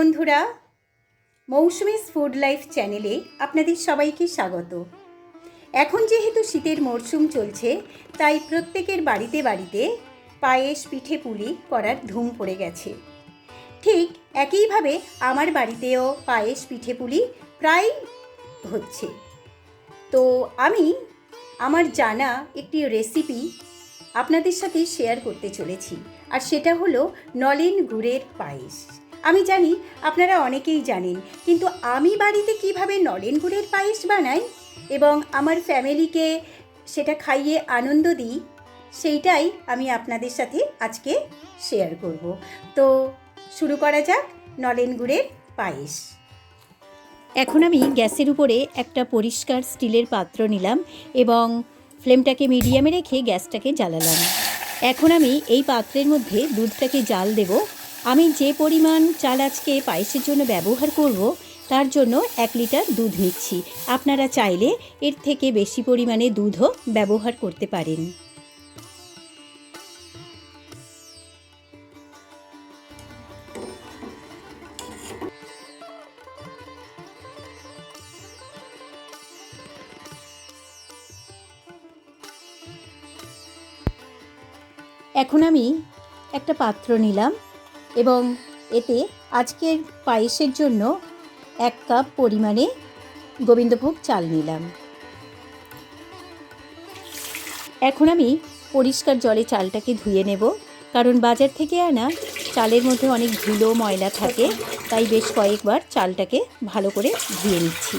বন্ধুরা, Mousumi's food life চ্যানেলে আপনাদের সবাইকে স্বাগত। এখন যেহেতু শীতের মরশুম চলছে, তাই প্রত্যেকের বাড়িতে বাড়িতে পায়েস, পিঠে পুলি করার ধুম পড়ে গেছে। ঠিক একইভাবে আমার বাড়িতেও পায়েস, পিঠে পুলি প্রায় হচ্ছে। তো আমি আমার জানা একটি রেসিপি আপনাদের সাথে শেয়ার করতে চলেছি, আর সেটা হলো নলেন গুড়ের পায়েস। আমি জানি আপনারা অনেকেই জানেন, কিন্তু আমি বাড়িতে কীভাবে নলেন গুড়ের পায়েস বানাই এবং আমার ফ্যামিলিকে সেটা খাইয়ে আনন্দ দিই, সেইটাই আমি আপনাদের সাথে আজকে শেয়ার করব। তো শুরু করা যাক নলেন গুড়ের পায়েস। এখন আমি গ্যাসের উপরে একটা পরিষ্কার স্টিলের পাত্র নিলাম এবং ফ্লেমটাকে মিডিয়ামে রেখে গ্যাসটাকে জ্বালালাম। এখন আমি এই পাত্রের মধ্যে দুধটাকে জাল দেব আমি যে পরিমাণ চাল আজকে পায়েসের জন্য ব্যবহার করব, তার জন্য এক লিটার দুধ নিচ্ছি। আপনারা চাইলে এর থেকে বেশি পরিমাণে দুধও ব্যবহার করতে পারেন। এখন আমি একটা পাত্র নিলাম। এবং এতে আজকের পায়েসের জন্য এক কাপ পরিমাণে গোবিন্দভোগ চাল নিলাম। এখন আমি পরিষ্কার জলে চালটাকে ধুয়ে নেব, কারণ বাজার থেকে আনা চালের মধ্যে অনেক ধুলো, ময়লা থাকে, তাই বেশ কয়েকবার চালটাকে ভালো করে ধুয়ে নিচ্ছি।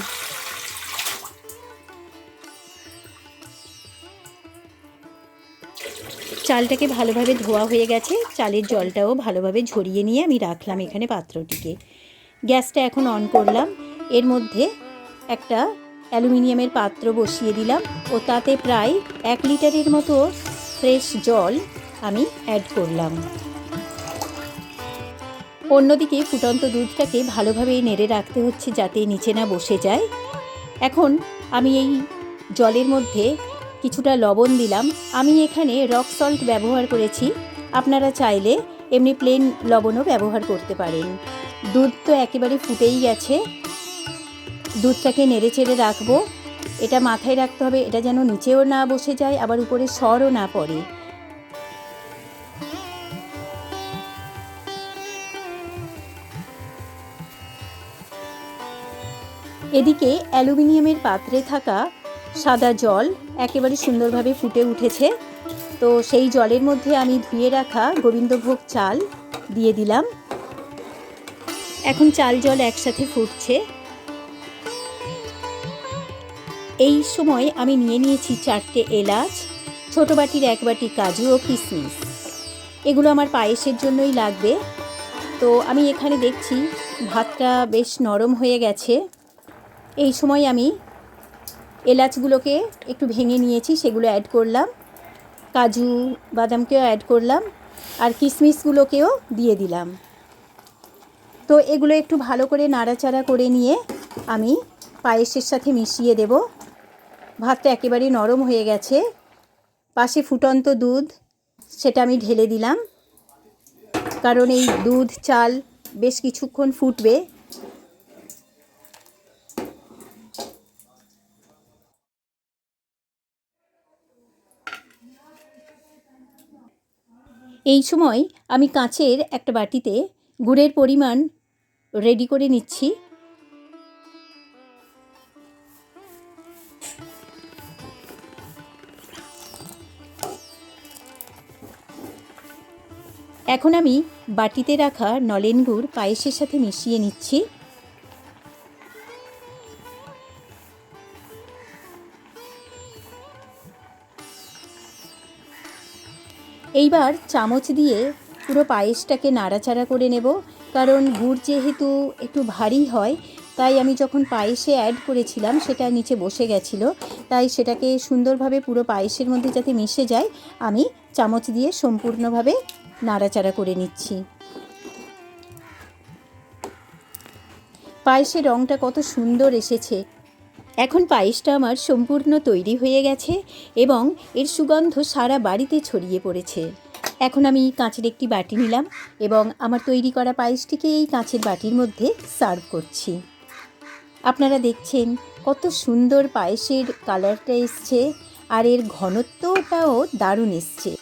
চালটাকে ভালোভাবে ধোয়া হয়ে গেছে। চালের জলটাও ভালোভাবে ঝরিয়ে নিয়ে আমি রাখলাম এখানে পাত্রটিকে। গ্যাসটা এখন অন করলাম। এর মধ্যে একটা অ্যালুমিনিয়ামের পাত্র বসিয়ে দিলাম ও তাতে প্রায় এক লিটারের মতো ফ্রেশ জল আমি অ্যাড করলাম। অন্যদিকে ফুটন্ত দুধটাকে ভালোভাবে নেড়ে রাখতে হচ্ছে যাতে নিচে না বসে যায়। এখন আমি এই জলের মধ্যে কিছুটা লবণ দিলাম। আমি এখানে রক সল্ট ব্যবহার করেছি। আপনারা চাইলে এমনি প্লেন লবণও ব্যবহার করতে পারেন। দুধ তো একেবারে ফুটেই গেছে। দুধটাকে নেড়ে চেড়ে রাখব। এটা মাথায় রাখতে হবে। এটা যেন নিচেও না বসে যায়, আবার উপরে সরও না পড়ে। এদিকে অ্যালুমিনিয়ামের পাত্রে থাকা সাদা জল একেবারে সুন্দরভাবে ফুটে উঠেছে। তো সেই জলের মধ্যে আমি ধুয়ে রাখা গোবিন্দভোগ চাল দিয়ে দিলাম। এখন চাল জল একসাথে ফুটছে। এই সময় আমি নিয়ে নিয়েছি চারটে এলাচ, ছোটো বাটির এক বাটি কাজু ও কিশমিশ এগুলো আমার পায়েসের জন্যই লাগবে। তো আমি এখানে দেখছি, ভাতটা বেশ নরম হয়ে গেছে। এই সময় আমি এলাচগুলোকে একটু ভেঙে নিয়েছি, সেগুলো অ্যাড করলাম। কাজু বাদামকেও অ্যাড করলাম আর কিশমিশগুলোকেও দিয়ে দিলাম। তো এগুলো একটু ভালো করে নাড়াচাড়া করে নিয়ে আমি পায়েসের সাথে মিশিয়ে দেব। ভাতটা একেবারে নরম হয়ে গেছে। পাশে ফুটন্ত দুধ, সেটা আমি ঢেলে দিলাম। কারণ এই দুধ, চাল বেশ কিছুক্ষণ ফুটবে। এই সময় আমি কাঁচের একটা বাটিতে গুড়ের পরিমাণ রেডি করে নিচ্ছি। এখন আমি বাটিতে রাখা নলেন গুড় পায়েসের সাথে মিশিয়ে নিচ্ছি। এইবার চামচ দিয়ে পুরো পায়েসটাকে নাড়াচাড়া করে নেব, কারণ গুড় যেহেতু একটু ভারী হয়, তাই আমি যখন পায়েসে অ্যাড করেছিলাম সেটা নিচে বসে গেছিল, তাই সেটাকে সুন্দরভাবে পুরো পায়েসের মধ্যে যাতে মিশে যায়, আমি চামচ দিয়ে সম্পূর্ণভাবে নাড়াচাড়া করে নিচ্ছি। পায়েসের রঙটা কত সুন্দর এসেছে। এখন পায়েসটা আমার সম্পূর্ণ তৈরি হয়ে গেছে এবং এর সুগন্ধ সারা বাড়িতে ছড়িয়ে পড়েছে। এখন আমি কাঁচের একটি বাটি নিলাম এবং আমার তৈরি করা পায়েসটিকে এই কাঁচের বাটির মধ্যে সার্ভ করছি। আপনারা দেখছেন কত সুন্দর পায়েসের কালারটা এসছে আর এর ঘনত্বটাও দারুণ এসছে।